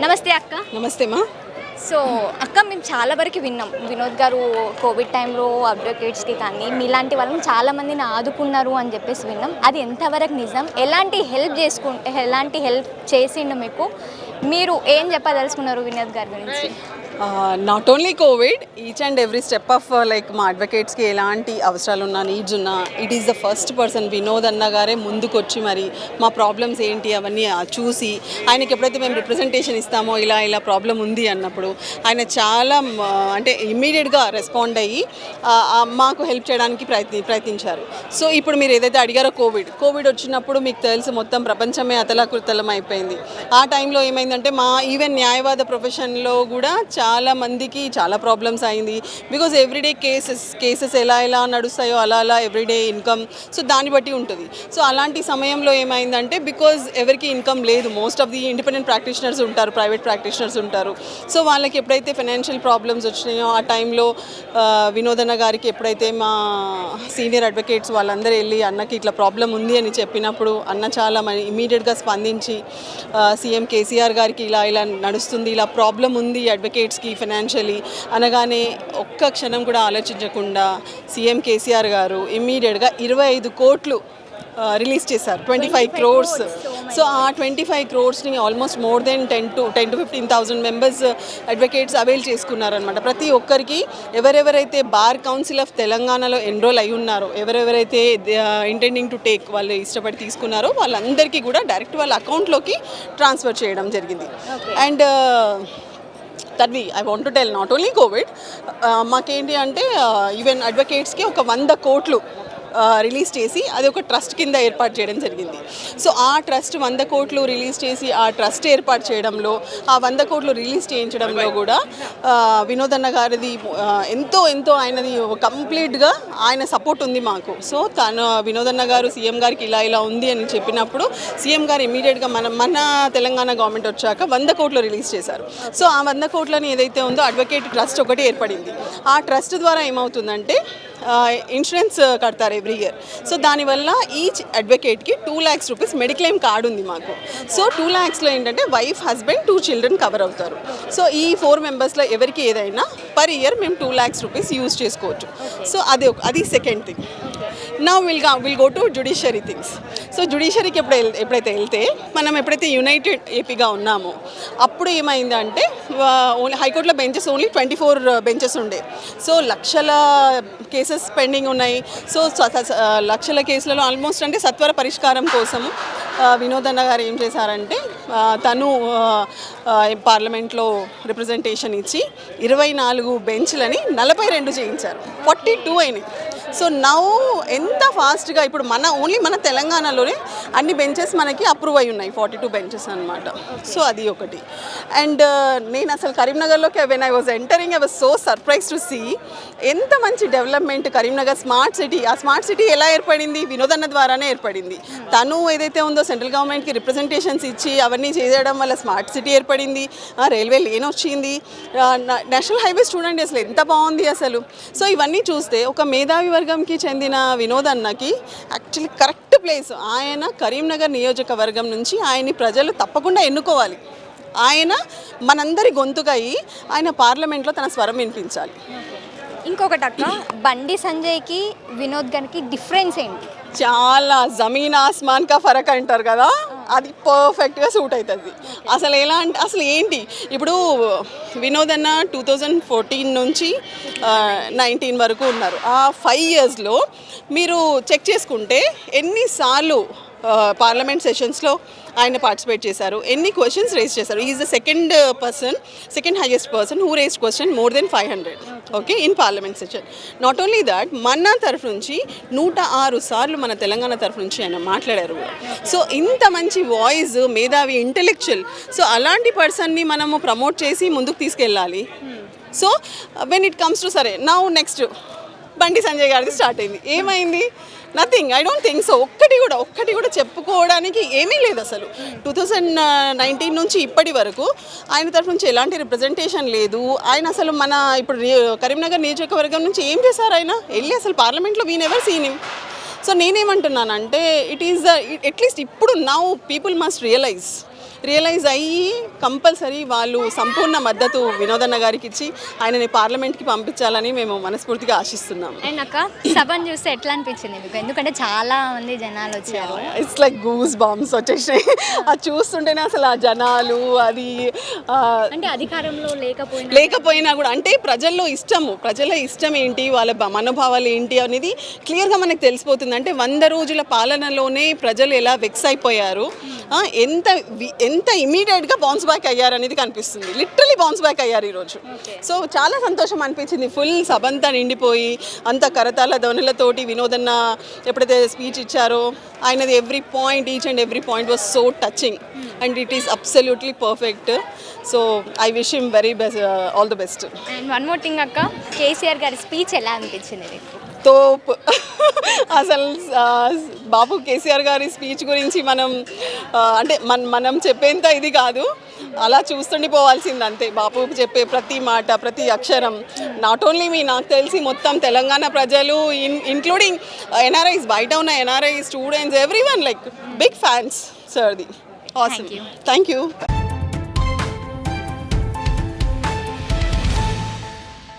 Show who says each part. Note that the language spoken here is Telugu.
Speaker 1: నమస్తే అక్క.
Speaker 2: నమస్తే మా.
Speaker 1: సో అక్క మేము చాలా వరకు విన్నాం. వినోద్ గారు కోవిడ్ టైంలో అడ్వకేట్స్కి కానీ మీలాంటి వాళ్ళని చాలా మందిని ఆదుకున్నారు అని చెప్పేసి విన్నాం. అది ఎంతవరకు నిజం? ఎలాంటి హెల్ప్ చేసుకు ఎలాంటి హెల్ప్ చేసిండు మీకు? మీరు ఏం చెప్పదలుచుకున్నారు వినోద్ గారి గురించి?
Speaker 2: Not only covid each and every step of like మా అడ్వకేట్స్కి ఎలాంటి అవసరాలు ఉన్నా నీడ్స్ ఉన్నా it is the first person Vinod అన్న గారే ముందుకొచ్చి మరి మా ప్రాబ్లమ్స్ ఏంటి అవన్నీ చూసి ఆయనకి ఎప్పుడైతే మేము రిప్రజెంటేషన్ ఇస్తామో ఇలా ఇలా ప్రాబ్లం ఉంది అన్నప్పుడు ఆయన చాలా అంటే ఇమ్మీడియట్గా రెస్పాండ్ అయ్యి మాకు హెల్ప్ చేయడానికి ప్రయత్ని ప్రయత్నించారు. సో ఇప్పుడు మీరు ఏదైతే అడిగారో కోవిడ్ కోవిడ్ వచ్చినప్పుడు మీకు తెలుసు మొత్తం ప్రపంచమే అతలాకుతలం అయిపోయింది ఆ టైంలో ఏమైందంటే మా ఈవెన్ న్యాయవాద ప్రొఫెషన్లో కూడా చాలా మందికి చాలా ప్రాబ్లమ్స్ అయింది. బికాజ్ ఎవ్రీడే కేసెస్ కేసెస్ ఎలా ఎలా నడుస్తాయో అలా అలా ఎవ్రీడే ఇన్కమ్ సో దాన్ని బట్టి ఉంటుంది. సో అలాంటి సమయంలో ఏమైందంటే బికాజ్ ఎవరికి ఇన్కమ్ లేదు most of the independent practitioners ఉంటారు ప్రైవేట్ ప్రాక్టీషనర్స్ ఉంటారు. సో వాళ్ళకి ఎప్పుడైతే ఫైనాన్షియల్ ప్రాబ్లమ్స్ వచ్చినాయో ఆ టైంలో వినోదన గారికి ఎప్పుడైతే మా సీనియర్ అడ్వకేట్స్ వాళ్ళందరూ వెళ్ళి అన్నకి ఇట్లా ప్రాబ్లం ఉంది అని చెప్పినప్పుడు అన్న చాలా ఇమీడియట్గా స్పందించి సీఎం కేసీఆర్ గారికి ఇలా ఇలా నడుస్తుంది ఇలా ప్రాబ్లం ఉంది అడ్వకేట్స్ అడ్వకేట్స్కి ఫైనాన్షియలీ అనగానే ఒక్క క్షణం కూడా ఆలోచించకుండా సీఎం కేసీఆర్ గారు ఇమ్మీడియట్గా ఇరవై ఐదు కోట్లు రిలీజ్ చేశారు. Twenty five crores so uh twenty five క్రోర్స్ని almost more than ten to ten to fifteen thousand members advocates avail చేసుకున్నారనమాట ప్రతి ఒక్కరికి ఎవరెవరైతే బార్ కౌన్సిల్ ఆఫ్ తెలంగాణలో ఎన్రోల్ అయి ఉన్నారో ఎవరెవరైతే ఇంటెండింగ్ టు టేక్ వాళ్ళు ఇష్టపడి తీసుకున్నారో వాళ్ళందరికీ కూడా డైరెక్ట్ వాళ్ళ అకౌంట్లోకి ట్రాన్స్ఫర్ చేయడం జరిగింది. And Tanvi I want to tell not only covid మాకేంటి అంటే uh, ఈవెన్ అడ్వకేట్స్కి ఒక వంద కోట్లు రిలీజ్ చేసి అది ఒక ట్రస్ట్ కింద ఏర్పాటు చేయడం జరిగింది. సో ఆ ట్రస్ట్ వంద కోట్లు రిలీజ్ చేసి ఆ ట్రస్ట్ ఏర్పాటు చేయడంలో ఆ వంద కోట్లు రిలీజ్ చేయించడంలో కూడా వినోదన్న గారిది ఎంతో ఎంతో ఆయనది కంప్లీట్గా ఆయన సపోర్ట్ ఉంది మాకు. సో తను వినోదన్న గారు సీఎం గారికి ఇలా ఇలా ఉంది అని చెప్పినప్పుడు సీఎం గారు ఇమీడియట్గా మన మన తెలంగాణ గవర్నమెంట్ వచ్చాక వంద కోట్లు రిలీజ్ చేశారు. సో ఆ వంద కోట్లని ఏదైతే ఉందో అడ్వకేట్ ట్రస్ట్ ఒకటి ఏర్పడింది. ఆ ట్రస్ట్ ద్వారా ఏమవుతుందంటే ఇన్సూరెన్స్ కడతారు ఎవ్రీ ఇయర్ సో దానివల్ల each అడ్వకేట్కి two lakhs rupees mediclaim card ఉంది మాకు. సో టూ ల్యాక్స్లో ఏంటంటే wife husband two children cover అవుతారు. సో ఈ ఫోర్ మెంబర్స్లో ఎవరికి ఏదైనా పర్ ఇయర్ మేము టూ ల్యాక్స్ రూపీస్ యూజ్ చేసుకోవచ్చు. సో అది ఒక అది సెకండ్ థింగ్ నా విల్గా will go to judiciary things so జుడిషియరీకి ఎప్పుడు ఎప్పుడైతే వెళ్తే మనం ఎప్పుడైతే యునైటెడ్ ఏపీగా ఉన్నామో అప్పుడు ఏమైందంటే ఓన్లీ హైకోర్టులో benches only twenty four uh, benches ఉండే. సో లక్షల కేసెస్ పెండింగ్ ఉన్నాయి. సో uh, లక్షల కేసులలో ఆల్మోస్ట్ అంటే సత్వర పరిష్కారం కోసం uh, వినోదన్న గారు ఏం చేశారంటే తను పార్లమెంట్లో రిప్రజెంటేషన్ ఇచ్చి ఇరవై నాలుగు బెంచ్లని నలభై రెండు చేయించారు. ఫార్టీ టూ అయినాయి. సో నౌ ఎంత ఫాస్ట్గా ఇప్పుడు మన ఓన్లీ మన తెలంగాణలోనే అన్ని బెంచెస్ మనకి అప్రూవ్ అయి ఉన్నాయి ఫార్టీ టూ బెంచెస్ అనమాట సో అది ఒకటి. అండ్ uh, నేను అసలు కరీంనగర్లోకి when I was entering I was so surprise to see ఎంత మంచి డెవలప్మెంట్ కరీంనగర్ స్మార్ట్ సిటీ ఆ స్మార్ట్ సిటీ ఎలా ఏర్పడింది? వినోదన్న ద్వారానే ఏర్పడింది. తను ఏదైతే ఉందో సెంట్రల్ గవర్నమెంట్కి రిప్రజెంటేషన్స్ ఇచ్చి అవన్నీ చేయడం వల్ల స్మార్ట్ సిటీ ఏర్పడింది. రైల్వే లేన్ వచ్చింది. నేషనల్ హైవేస్ చూడండి అసలు ఎంత బాగుంది అసలు. సో ఇవన్నీ చూస్తే ఒక మేధావి వర్గంకి చెందిన వినోదన్నకి యాక్చువల్లీ కరెక్ట్ ప్లేస్ ఆయన కరీంనగర్ నియోజకవర్గం నుంచి ఆయన్ని ప్రజలు తప్పకుండా ఎన్నుకోవాలి. ఆయన మనందరి గొంతుగా అయ్యి ఆయన పార్లమెంట్లో తన స్వరం వినిపించాలి.
Speaker 1: ఇంకొకటి అక్క బండి సంజయ్కి వినోద్ గారికి డిఫరెన్స్ ఏంటి?
Speaker 2: చాలా జమీన్ ఆస్మాన్ కా ఫరక్ అంటారు కదా? అది పర్ఫెక్ట్గా సూట్ అవుతుంది. అసలు ఎలా అంటే అసలు ఏంటి? ఇప్పుడు వినోద్ అన్న టూ థౌజండ్ ఫోర్టీన్ నుంచి నైన్టీన్ వరకు ఉన్నారు. ఆ ఫైవ్ ఇయర్స్లో మీరు చెక్ చేసుకుంటే ఎన్నిసార్లు పార్లమెంట్ సెషన్స్లో ఆయన పార్టిసిపేట్ చేశారు. ఎన్ని క్వశ్చన్స్ రేస్ చేశారు? Is the second person second highest person who raise question more than five hundred okay in parliament session not only that మన తరఫు నుంచి నూట ఆరు సార్లు మన తెలంగాణ తరఫు నుంచి ఆయన మాట్లాడారు. సో ఇంత మంచి వాయిస్ మేధావి ఇంటెలెక్చువల్ సో అలాంటి పర్సన్ని మనము ప్రమోట్ చేసి ముందుకు తీసుకెళ్ళాలి. So when it comes to సరే నా నెక్స్ట్ బండి సంజయ్ గారిది స్టార్ట్ అయింది. ఏమైంది? Nothing I don't think so ఒక్కటి కూడా ఒక్కటి కూడా చెప్పుకోవడానికి ఏమీ లేదు అసలు. టూ థౌజండ్ నైన్టీన్ నుంచి ఇప్పటి వరకు ఆయన తరఫు నుంచి ఎలాంటి రిప్రజెంటేషన్ లేదు. ఆయన అసలు మన ఇప్పుడు కరీంనగర్ నియోజకవర్గం నుంచి ఏం చేశారు ఆయన? వెళ్ళి అసలు పార్లమెంట్లో when ever seen him so నేనేమంటున్నానంటే it is the at least ఇప్పుడు now people must realize realize అయ్యి కంపల్సరీ వాళ్ళు సంపూర్ణ మద్దతు వినోదన్న గారికి ఇచ్చి ఆయనని పార్లమెంట్కి పంపించాలని మేము మనస్ఫూర్తిగా ఆశిస్తున్నాము.
Speaker 1: అండ్ అక్క సభను చూస్తే ఎట్లా అనిపించింది మీకు? ఎందుకంటే చాలా మంది జనాలు వచ్చారు.
Speaker 2: ఇట్స్ లైక్ గూస్ బాంబ్స్ వచ్చేసినాయి. అది చూస్తుంటేనే అసలు ఆ జనాలు అది
Speaker 1: అంటే అధికారంలో లేకపోయినా
Speaker 2: లేకపోయినా కూడా అంటే ప్రజల్లో ఇష్టము. ప్రజల ఇష్టం ఏంటి? వాళ్ళ మనోభావాలు ఏంటి అనేది క్లియర్గా మనకు తెలిసిపోతుంది. అంటే వంద రోజుల పాలనలోనే ప్రజలు ఎలా వెక్స్ అయిపోయారు. ఆ, ఎంత ఎంత ఇమీడియట్గా బౌన్స్ బ్యాక్ అయ్యారు అనేది కనిపిస్తుంది. లిటరలీ బౌన్స్ బ్యాక్ అయ్యారు ఈరోజు. సో చాలా సంతోషం అనిపించింది. ఫుల్ సభంతా నిండిపోయి అంత కరతాల ధ్వనులతోటి వినోదన్న ఎప్పుడైతే స్పీచ్ ఇచ్చారో ఆయనది every point each and every point was so touching and it is absolutely perfect so I wish him very best all the best
Speaker 1: and one more thing అక్క. కేసీఆర్ గారి స్పీచ్ ఎలా అనిపించింది
Speaker 2: తోప్ అసలు బాబు కేసీఆర్ గారి స్పీచ్ గురించి మనం అంటే మన మనం చెప్పేంత ఇది కాదు. అలా చూస్తుండిపోవాల్సింది అంతే. బాబు చెప్పే ప్రతి మాట ప్రతి అక్షరం. నాట్ ఓన్లీ మీ నాకు తెలిసి మొత్తం తెలంగాణ ప్రజలు ఇన్ ఇంక్లూడింగ్ ఎన్ఆర్ఐస్ బయట ఉన్న NRI students every one like big fans సార్ది. Awesome thank you